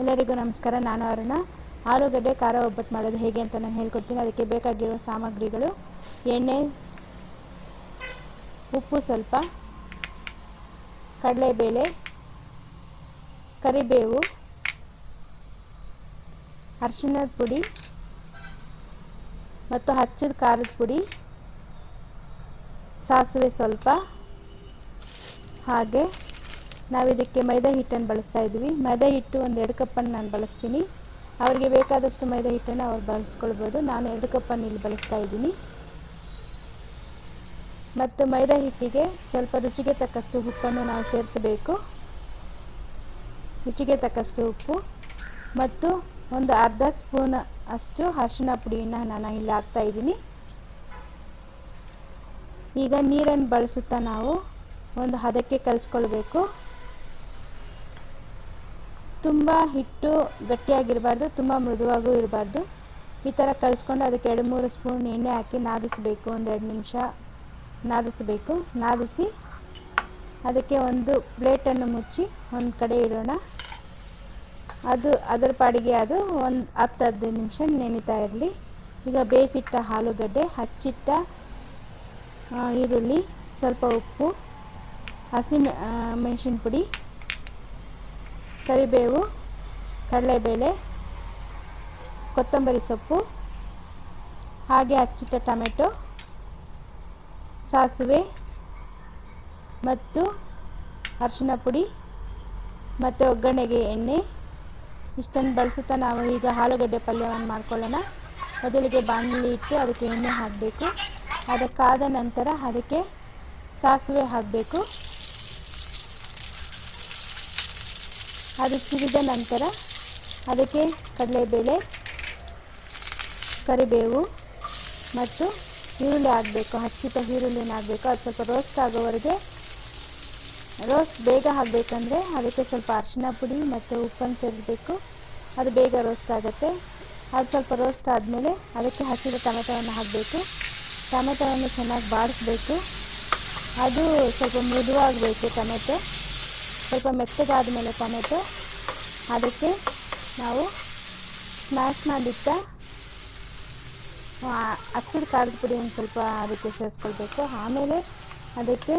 ಎಲ್ಲರಿಗೂ ನಮಸ್ಕಾರ. ನಾನು ಅರುಣ. ಆಲೂಗಡ್ಡೆ, ಖಾರ, ಒಬ್ಬಟ್ಟು ಮಾಡೋದು ಹೇಗೆ ಅಂತ ನಾನು ಹೇಳ್ಕೊಡ್ತೀನಿ. ಅದಕ್ಕೆ ಬೇಕಾಗಿರುವ ಸಾಮಗ್ರಿಗಳು ಎಣ್ಣೆ, ಉಪ್ಪು ಸ್ವಲ್ಪ, ಕಡಲೆಬೇಳೆ, ಕರಿಬೇವು ಅರಿಶಿಣದ ಪುಡಿ ಮತ್ತು ಹಚ್ಚಿದ ಖಾರದ ಪುಡಿ, ಸಾಸಿವೆ ಸ್ವಲ್ಪ, ಹಾಗೆ ನಾವು ಇದಕ್ಕೆ ಮೈದಾ ಹಿಟ್ಟನ್ನು ಬಳಸ್ತಾ ಇದ್ದೀವಿ. ಮೈದಾ ಹಿಟ್ಟು ಒಂದು ಎರಡು ಕಪ್ಪನ್ನು ನಾನು ಬಳಸ್ತೀನಿ. ಅವರಿಗೆ ಬೇಕಾದಷ್ಟು ಮೈದಾ ಹಿಟ್ಟನ್ನು ಅವ್ರು ಬಳಸ್ಕೊಳ್ಬೋದು. ನಾನು ಎರಡು ಕಪ್ಪನ್ನು ಇಲ್ಲಿ ಬಳಸ್ತಾ ಇದ್ದೀನಿ. ಮತ್ತು ಮೈದಾ ಹಿಟ್ಟಿಗೆ ಸ್ವಲ್ಪ ರುಚಿಗೆ ತಕ್ಕಷ್ಟು ಉಪ್ಪನ್ನು ನಾವು ಸೇರಿಸಬೇಕು. ರುಚಿಗೆ ತಕ್ಕಷ್ಟು ಉಪ್ಪು. ಮತ್ತು ಒಂದು ಅರ್ಧ ಸ್ಪೂನ್ ಅಷ್ಟು ಅರಿಶಿನ ಪುಡಿಯನ್ನು ನಾನು ಇಲ್ಲಿ ಹಾಕ್ತಾ ಇದ್ದೀನಿ. ಈಗ ನೀರನ್ನು ಬಳಸುತ್ತಾ ನಾವು ಒಂದು ಹದಕ್ಕೆ ಕಲಿಸ್ಕೊಳ್ಬೇಕು. ತುಂಬ ಹಿಟ್ಟು ಗಟ್ಟಿಯಾಗಿರಬಾರ್ದು, ತುಂಬ ಮೃದುವಾಗೂ ಇರಬಾರ್ದು. ಈ ಥರ ಕಲಿಸ್ಕೊಂಡು ಅದಕ್ಕೆ ಎರಡು ಮೂರು ಸ್ಪೂನ್ ಎಣ್ಣೆ ಹಾಕಿ ನಾದಿಸಬೇಕು, ಒಂದು ಎರಡು ನಿಮಿಷ ನಾದಿಸಬೇಕು. ನಾದಿಸಿ ಅದಕ್ಕೆ ಒಂದು ಪ್ಲೇಟನ್ನು ಮುಚ್ಚಿ ಒಂದು ಕಡೆ ಇಡೋಣ. ಅದು ಅದರ ಪಾಡಿಗೆ ಅದು ಒಂದು ಹತ್ತು ಹದಿನೈದು ನಿಮಿಷ ನೆನೀತಾ ಇರಲಿ. ಈಗ ಬೇಯಿಸಿಟ್ಟ ಆಲೂಗಡ್ಡೆ, ಹಚ್ಚಿಟ್ಟ ಈರುಳ್ಳಿ, ಸ್ವಲ್ಪ ಉಪ್ಪು, ಹಸಿ ಮೆಣಸಿನ ಪುಡಿ ಕರಿಬೇವು, ಕಡಲೆಬೇಳೆ, ಕೊತ್ತಂಬರಿ ಸೊಪ್ಪು, ಹಾಗೆ ಹಚ್ಚಿಟ್ಟ ಟೊಮೆಟೊ, ಸಾಸಿವೆ ಮತ್ತು ಅರಿಶಿನ ಪುಡಿ ಮತ್ತು ಒಗ್ಗರಣೆಗೆ ಎಣ್ಣೆ. ಇಷ್ಟನ್ನು ಬಳಸುತ್ತಾ ನಾವು ಈಗ ಆಲೂಗಡ್ಡೆ ಪಲ್ಯವನ್ನು ಮಾಡ್ಕೊಳ್ಳೋಣ. ಮೊದಲಿಗೆ ಬಾಣಲಿ ಇಟ್ಟು ಅದಕ್ಕೆ ಎಣ್ಣೆ ಹಾಕಬೇಕು. ಅದಕ್ಕಾದ ನಂತರ ಅದಕ್ಕೆ ಸಾಸಿವೆ ಹಾಕಬೇಕು. ಅದು ಚಿರಿದ ನಂತರ ಅದಕ್ಕೆ ಕಡಲೆಬೇಳೆ, ಕರಿಬೇವು ಮತ್ತು ಈರುಳ್ಳಿ ಹಾಕಬೇಕು. ಹಚ್ಚಿದ ಈರುಳ್ಳಿನ ಹಾಕಬೇಕು? ಅದು ಸ್ವಲ್ಪ ರೋಸ್ಟ್ ಆಗೋವರೆಗೆ ರೋಸ್ಟ್ ಬೇಗ ಹಾಕಬೇಕಂದ್ರೆ ಅದಕ್ಕೆ ಸ್ವಲ್ಪ ಅರಿಶಿನ ಪುಡಿ ಮತ್ತು ಉಪ್ಪನ್ನು ಸೇರಿಸಬೇಕು. ಅದು ಬೇಗ ರೋಸ್ಟ್ ಆಗುತ್ತೆ. ಅದು ಸ್ವಲ್ಪ ರೋಸ್ಟ್ ಆದಮೇಲೆ ಅದಕ್ಕೆ ಹಸಿದ ಟೊಮೆಟೊವನ್ನು ಹಾಕಬೇಕು. ಟೊಮೆಟೊವನ್ನು ಚೆನ್ನಾಗಿ ಬಾಡಿಸ್ಬೇಕು ಅದು ಸ್ವಲ್ಪ ಮೃದುವಾಗಬೇಕು ಟೊಮೆಟೊ. ಸ್ವಲ್ಪ ಮೆತ್ತಗಾದ ಮೇಲೆ ಟೊಮೆಟೊ. ಅದಕ್ಕೆ ನಾವು ಸ್ಮ್ಯಾಶ್ ಮಾಡಿಟ್ಟ ಹಚ್ಚಿದ ಖಾರದ ಪುಡಿಯನ್ನು ಸ್ವಲ್ಪ ಅದಕ್ಕೆ ಸೇರಿಸ್ಕೊಳ್ಬೇಕು. ಆಮೇಲೆ ಅದಕ್ಕೆ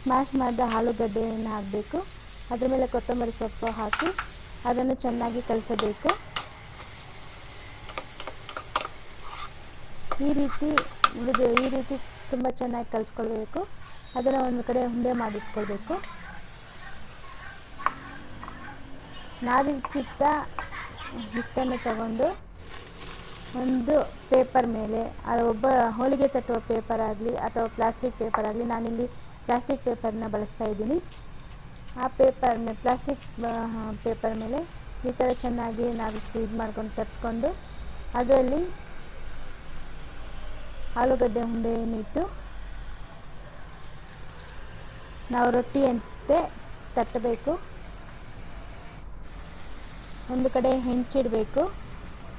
ಸ್ಮ್ಯಾಶ್ ಮಾಡಿದ ಆಲೂಗಡ್ಡೆಯನ್ನು ಹಾಕಬೇಕು. ಅದ್ರ ಮೇಲೆ ಕೊತ್ತಂಬರಿ ಸೊಪ್ಪು ಹಾಕಿ ಅದನ್ನು ಚೆನ್ನಾಗಿ ಕಲಸಬೇಕು. ಈ ರೀತಿ ಉಳಿದು ಈ ರೀತಿ ತುಂಬ ಚೆನ್ನಾಗಿ ಕಲಿಸ್ಕೊಳ್ಬೇಕು. ಅದನ್ನು ಒಂದು ಕಡೆ ಉಂಡೆ ಮಾಡಿಟ್ಕೊಳ್ಬೇಕು. ನಾದಿಸಿಟ್ಟ ಹಿಟ್ಟನ್ನು ತಗೊಂಡು ಒಂದು ಪೇಪರ್ ಮೇಲೆ, ಅದು ಒಬ್ಬ ಹೋಳಿಗೆ ತಟ್ಟುವ ಪೇಪರ್ ಆಗಲಿ ಅಥವಾ ಪ್ಲಾಸ್ಟಿಕ್ ಪೇಪರ್ ಆಗಲಿ, ನಾನಿಲ್ಲಿ ಪ್ಲಾಸ್ಟಿಕ್ ಪೇಪರ್ನ ಬಳಸ್ತಾ ಇದ್ದೀನಿ. ಆ ಪೇಪರ್ ಮೇಲೆ ಪ್ಲಾಸ್ಟಿಕ್ ಪೇಪರ್ ಮೇಲೆ ಈ ಥರ ಚೆನ್ನಾಗಿ ನಾವು ಇದು ಮಾಡ್ಕೊಂಡು ತಟ್ಕೊಂಡು ಅದರಲ್ಲಿ ಆಲೂಗಡ್ಡೆ ಉಂಡೆಯನ್ನಿಟ್ಟು ನಾವು ರೊಟ್ಟಿಯಂತೆ ತಟ್ಟಬೇಕು. ಒಂದು ಕಡೆ ಹೆಂಚಿಡಬೇಕು.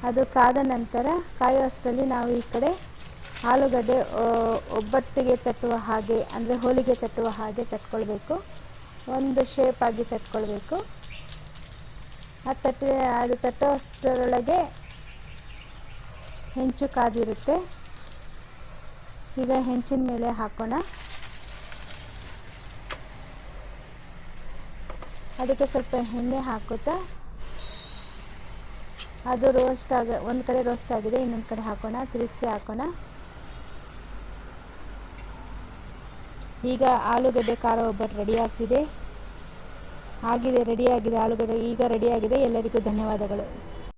ಅದು ಕಾದ ನಂತರ ಕಾಯುವಷ್ಟರಲ್ಲಿ ನಾವು ಈ ಕಡೆ ಆಲೂಗಡ್ಡೆ ಒಬ್ಬಟ್ಟಿಗೆ ತಟ್ಟುವ ಹಾಗೆ, ಅಂದರೆ ಹೋಳಿಗೆ ತಟ್ಟುವ ಹಾಗೆ ತಟ್ಕೊಳ್ಬೇಕು. ಒಂದು ಶೇಪಾಗಿ ತಟ್ಕೊಳ್ಬೇಕು. ಆ ತಟ್ಟಿ, ಅದು ತಟ್ಟುವಷ್ಟರೊಳಗೆ ಹೆಂಚು ಕಾದಿರುತ್ತೆ. ಈಗ ಹೆಂಚಿನ ಮೇಲೆ ಹಾಕೋಣ. ಅದಕ್ಕೆ ಸ್ವಲ್ಪ ಎಣ್ಣೆ ಹಾಕುತ್ತಾ ಅದು ರೋಸ್ಟ್ ಆಗ, ಒಂದು ಕಡೆ ರೋಸ್ಟ್ ಆಗಿದೆ, ಇನ್ನೊಂದು ಕಡೆ ಹಾಕೋಣ, ತಿರುಗಿಸಿ ಹಾಕೋಣ. ಈಗ ಆಲೂಗಡ್ಡೆ ಖಾರ ಒಬ್ಬಟ್ಟು ರೆಡಿ ಆಗ್ತಿದೆ. ಆಗಿದೆ ರೆಡಿಯಾಗಿದೆ ಆಲೂಗಡ್ಡೆ ಈಗ ರೆಡಿಯಾಗಿದೆ ಎಲ್ಲರಿಗೂ ಧನ್ಯವಾದಗಳು.